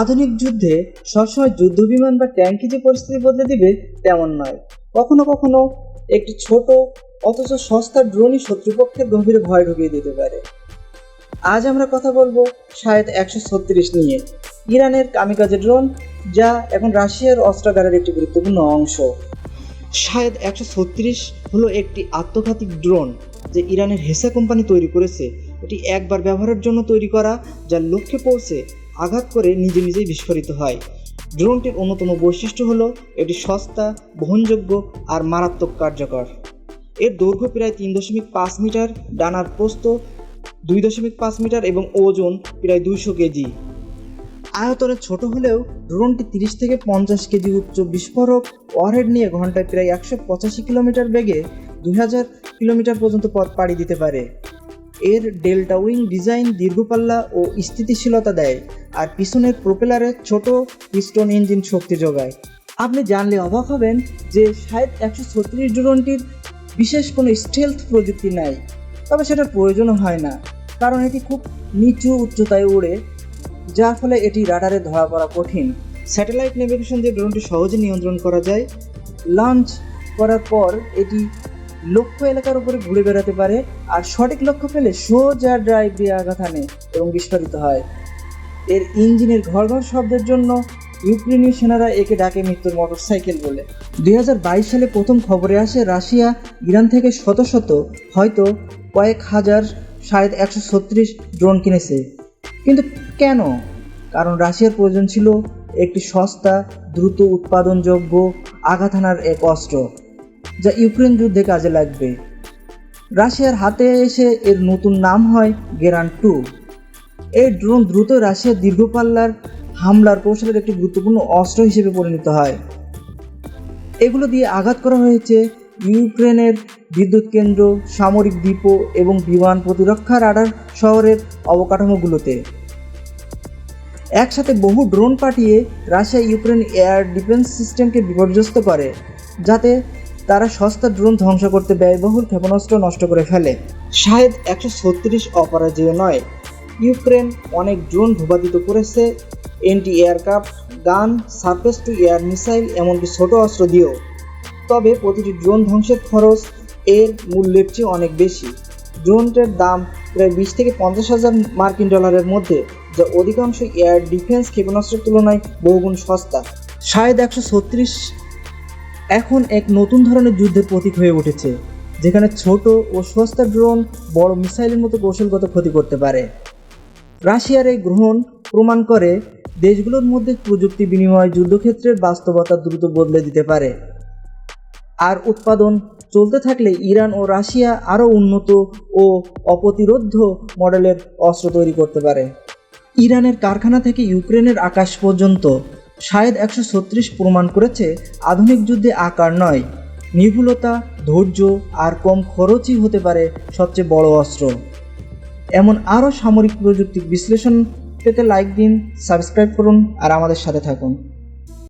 আধুনিক যুদ্ধে সবসময় যুদ্ধ বিমান বা ট্যাঙ্কি যে পরিস্থিতি বদলে দিবে তেমন নয়। কখনো কখনো একটি ছোট অথচ সস্তা ড্রোনই শত্রুপক্ষের গভীরে ভয় ঢুকিয়ে দিতে পারে। আজ আমরা কথা বলব শায়দ একশো ছত্রিশ নিয়ে। ইরানের কামিকাজে ড্রোন, যা এখন রাশিয়ার অস্ত্রাগারের একটি গুরুত্বপূর্ণ অংশ। শায়দ একশো ছত্রিশ হলো একটি আত্মঘাতিক ড্রোন যে ইরানের হেসা কোম্পানি তৈরি করেছে। এটি একবার ব্যবহারের জন্য তৈরি করা যার লক্ষ্যে পৌঁছে আঘাত করে নিজে নিজেই বিস্ফোরিত হয়। ড্রোনটির অন্যতম বৈশিষ্ট্য হলো, এটি সস্তা, বহনযোগ্য আর মারাত্মক কার্যকর। এর দৈর্ঘ্য প্রায় তিন দশমিক পাঁচ মিটার, ডানার প্রস্থ দুই দশমিক পাঁচ মিটার এবং ওজন প্রায় দুইশো কেজি। আয়তনে ছোট হলেও ড্রোনটি তিরিশ থেকে পঞ্চাশ কেজি উচ্চ বিস্ফোরক, ওয়ারহেড নিয়ে ঘন্টায় প্রায় একশো পঁচাশি কিলোমিটার বেগে দুই হাজার কিলোমিটার পর্যন্ত পথ পাড়ি দিতে পারে। এর ডেল্টা উইং ডিজাইন দীর্ঘপাল্লা ও স্থিতিশীলতা দেয় আর পিছনের প্রোপেলারে ছোট পিস্টন ইঞ্জিন শক্তি যোগায়। আপনি জানলে অবাক হবেন যে শায়দ একশো ছত্রিশ ড্রোনটির বিশেষ কোনো স্টেলথ প্রযুক্তি নাই। তবে সেটার প্রয়োজনও হয় না, কারণ এটি খুব নিচু উচ্চতায় উড়ে যার ফলে এটি রাডারে ধরা পড়া কঠিন। স্যাটেলাইট নেভিগেশন দিয়ে ড্রোনটি সহজে নিয়ন্ত্রণ করা যায়। লঞ্চ করার পর এটি লক্ষ্য এলাকার উপরে ঘুরে বেড়াতে পারে আর সঠিক লক্ষ্য পেলে সোজা ড্রাইভ দিয়ে আঘাত আনে এবং বিস্ফোরিত হয়। এর ইঞ্জিনের ঘর ঘর শব্দের জন্য ইউক্রেনীয় সেনারা একে ডাকে মৃত্যুর মোটরসাইকেল বলে। দুই হাজার বাইশ সালে প্রথম খবরে আসে রাশিয়া ইরান থেকে শত শত, হয়তো কয়েক হাজার সাড়ে একশো ছত্রিশ ড্রোন কিনেছে। কিন্তু কেন? কারণ রাশিয়ার প্রয়োজন ছিল একটি সস্তা, দ্রুত উৎপাদনযোগ্য আঘাত হানার এক অস্ত্র। যা ইউক্রেন যুদ্ধে কাজে লাগবে। রাশিয়ার হাতে এসে এর নতুন নাম হয় গেরান টু। এই ড্রোন দ্রুত রাশিয়ার দীর্ঘপাল্লার হামলার কৌশলের একটি গুরুত্বপূর্ণ অস্ত্র হিসেবে পরিণত হয়। এগুলো দিয়ে আঘাত করা হয়েছে ইউক্রেনের বিদ্যুৎ কেন্দ্র, সামরিক ডিপো এবং বিমান প্রতিরক্ষা রাডার শহরের অবকাঠামোগুলোতে। একসাথে বহু ড্রোন পাঠিয়ে রাশিয়া ইউক্রেন এয়ার ডিফেন্স সিস্টেমকে বিপর্যস্ত করে, যাতে তারা সস্তা ড্রোন ধ্বংস করতে ব্যয়বহুল ক্ষেপণাস্ত্র নষ্ট করে ফেলে। শাহেদ একশো ছত্রিশ অপরাজেয় নয়। ইউক্রেন অনেক ড্রোন ভূপাতিত করেছে, anti aircraft gun, surface to air missile, এমনকি ছোট অস্ত্র দিয়েও। তবে প্রতিটি ড্রোন ধ্বংসের খরচ এর মূল্যের চেয়ে অনেক বেশি। ড্রোনটার দাম প্রায় বিশ থেকে পঞ্চাশ হাজার মার্কিন ডলারের মধ্যে, যা অধিকাংশ এয়ার ডিফেন্স ক্ষেপণাস্ত্রের তুলনায় বহুগুণ সস্তা। শায়দ একশো ছত্রিশ এখন এক নতুন ধরনের যুদ্ধের প্রতীক হয়ে উঠেছে, যেখানে ছোট ও সস্তা ড্রোন, বড় মিসাইলের মতো কৌশলগত ক্ষতি করতে পারে। রাশিয়ার এই গ্রহণ প্রমাণ করে দেশগুলোর মধ্যে প্রযুক্তি বিনিময় যুদ্ধক্ষেত্রের বাস্তবতা দ্রুত বদলে দিতে পারে। আর উৎপাদন চলতে থাকলে ইরান ও রাশিয়া আরও উন্নত ও অপ্রতিরোধ্য মডেলের অস্ত্র তৈরি করতে পারে। ইরানের কারখানা থেকে ইউক্রেনের আকাশ পর্যন্ত শায়দ একশো ছত্রিশ প্রমাণ করেছে, আধুনিক যুদ্ধে আকার নয়। নির্ভুলতা, ধৈর্য আর কম খরচই হতে পারে সবচেয়ে বড় অস্ত্র। এমন আরও সামরিক প্রযুক্তি বিশ্লেষণ পেতে লাইক দিন সাবস্ক্রাইব করুন আর আমাদের সাথে থাকুন।